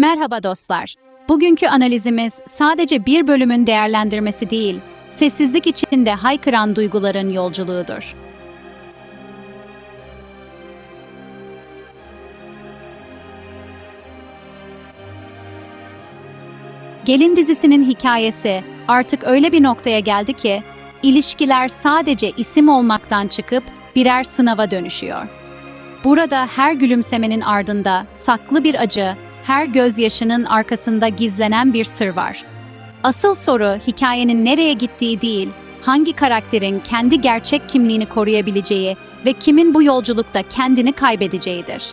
Merhaba dostlar. Bugünkü analizimiz sadece bir bölümün değerlendirmesi değil, sessizlik içinde haykıran duyguların yolculuğudur. Gelin dizisinin hikayesi artık öyle bir noktaya geldi ki, ilişkiler sadece isim olmaktan çıkıp birer sınava dönüşüyor. Burada her gülümsemenin ardında saklı bir acı, her gözyaşının arkasında gizlenen bir sır var. Asıl soru hikayenin nereye gittiği değil, hangi karakterin kendi gerçek kimliğini koruyabileceği ve kimin bu yolculukta kendini kaybedeceğidir.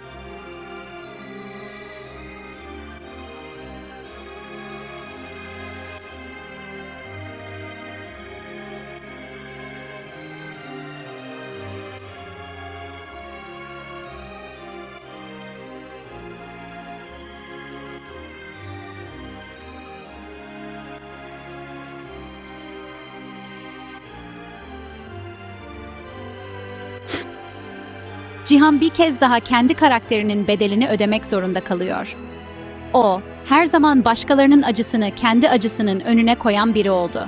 Cihan bir kez daha kendi karakterinin bedelini ödemek zorunda kalıyor. O, her zaman başkalarının acısını kendi acısının önüne koyan biri oldu.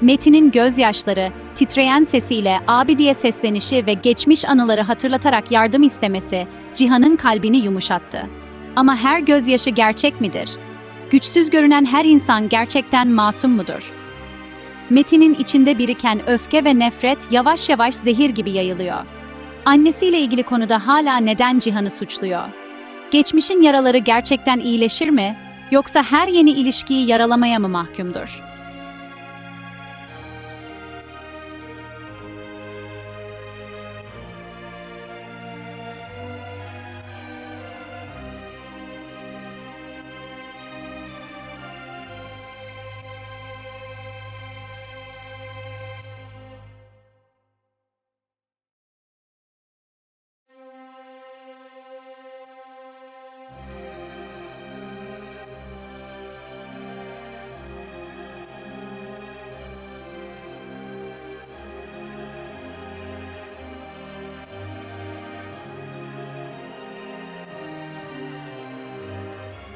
Metin'in gözyaşları, titreyen sesiyle abi diye seslenişi ve geçmiş anıları hatırlatarak yardım istemesi Cihan'ın kalbini yumuşattı. Ama her gözyaşı gerçek midir? Güçsüz görünen her insan gerçekten masum mudur? Metin'in içinde biriken öfke ve nefret yavaş yavaş zehir gibi yayılıyor. Annesiyle ilgili konuda hala neden Cihan'ı suçluyor? Geçmişin yaraları gerçekten iyileşir mi? Yoksa her yeni ilişkiyi yaralamaya mı mahkumdur?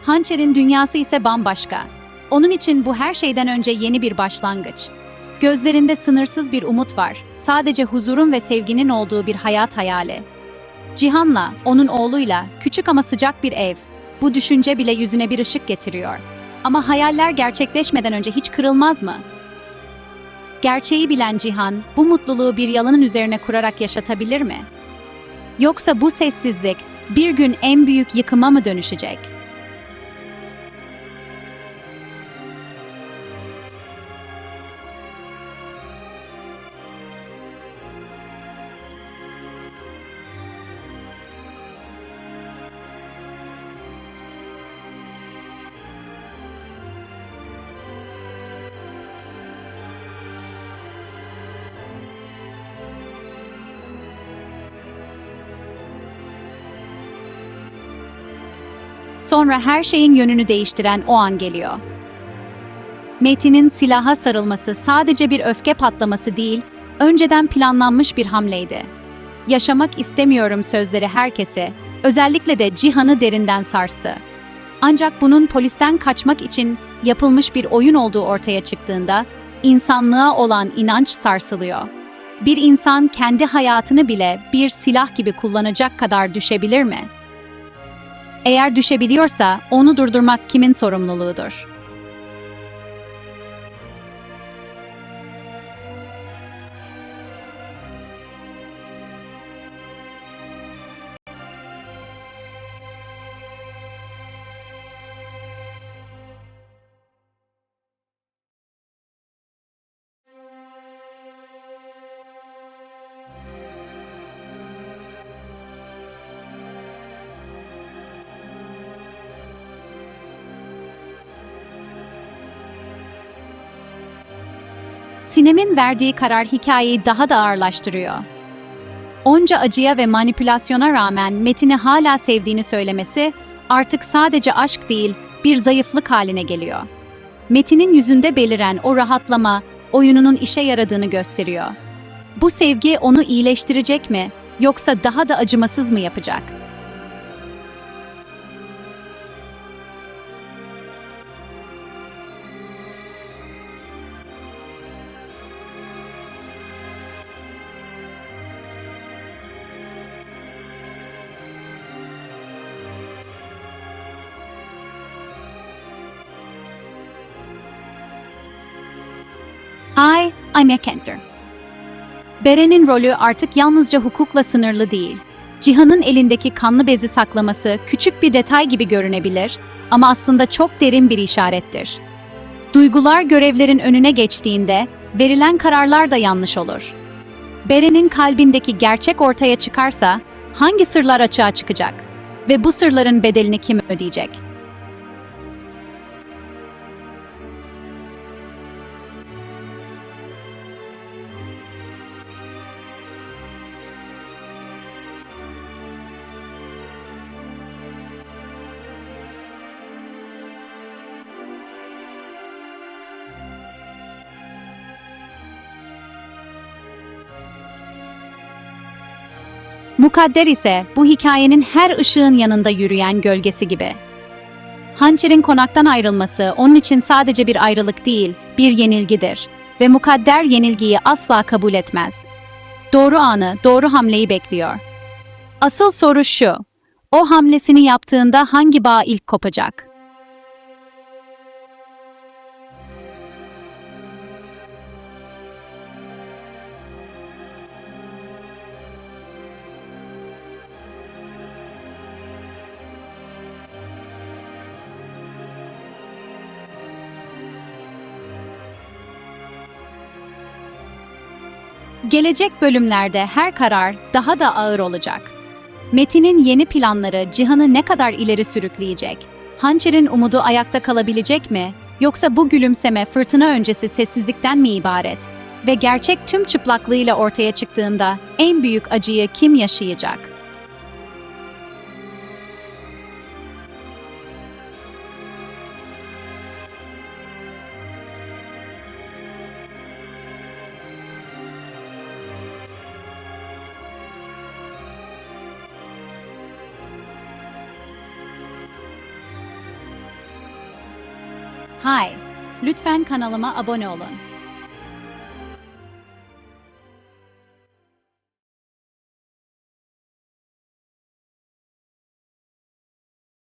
Hançer'in dünyası ise bambaşka. Onun için bu her şeyden önce yeni bir başlangıç. Gözlerinde sınırsız bir umut var. Sadece huzurun ve sevginin olduğu bir hayat hayali. Cihan'la, onun oğluyla, küçük ama sıcak bir ev. Bu düşünce bile yüzüne bir ışık getiriyor. Ama hayaller gerçekleşmeden önce hiç kırılmaz mı? Gerçeği bilen Cihan, bu mutluluğu bir yalanın üzerine kurarak yaşatabilir mi? Yoksa bu sessizlik bir gün en büyük yıkıma mı dönüşecek? Sonra her şeyin yönünü değiştiren o an geliyor. Metin'in silaha sarılması sadece bir öfke patlaması değil, önceden planlanmış bir hamleydi. Yaşamak istemiyorum sözleri herkese, özellikle de Cihan'ı derinden sarstı. Ancak bunun polisten kaçmak için yapılmış bir oyun olduğu ortaya çıktığında insanlığa olan inanç sarsılıyor. Bir insan kendi hayatını bile bir silah gibi kullanacak kadar düşebilir mi? Eğer düşebiliyorsa onu durdurmak kimin sorumluluğudur? Sinem'in verdiği karar hikayeyi daha da ağırlaştırıyor. Onca acıya ve manipülasyona rağmen Metin'i hala sevdiğini söylemesi artık sadece aşk değil, bir zayıflık haline geliyor. Metin'in yüzünde beliren o rahatlama, oyununun işe yaradığını gösteriyor. Bu sevgi onu iyileştirecek mi, yoksa daha da acımasız mı yapacak? Hi, I'm Ekenter. Beren'in rolü artık yalnızca hukukla sınırlı değil. Cihan'ın elindeki kanlı bezi saklaması küçük bir detay gibi görünebilir ama aslında çok derin bir işarettir. Duygular görevlerin önüne geçtiğinde verilen kararlar da yanlış olur. Beren'in kalbindeki gerçek ortaya çıkarsa hangi sırlar açığa çıkacak ve bu sırların bedelini kim ödeyecek? Mukadder ise bu hikayenin her ışığın yanında yürüyen gölgesi gibi. Hançer'in konaktan ayrılması onun için sadece bir ayrılık değil, bir yenilgidir ve mukadder yenilgiyi asla kabul etmez. Doğru anı, doğru hamleyi bekliyor. Asıl soru şu, o hamlesini yaptığında hangi bağ ilk kopacak? Gelecek bölümlerde her karar daha da ağır olacak. Metin'in yeni planları Cihan'ı ne kadar ileri sürükleyecek? Hançer'in umudu ayakta kalabilecek mi? Yoksa bu gülümseme fırtına öncesi sessizlikten mi ibaret? Ve gerçek tüm çıplaklığıyla ortaya çıktığında en büyük acıyı kim yaşayacak? Hi, lütfen kanalıma abone olun.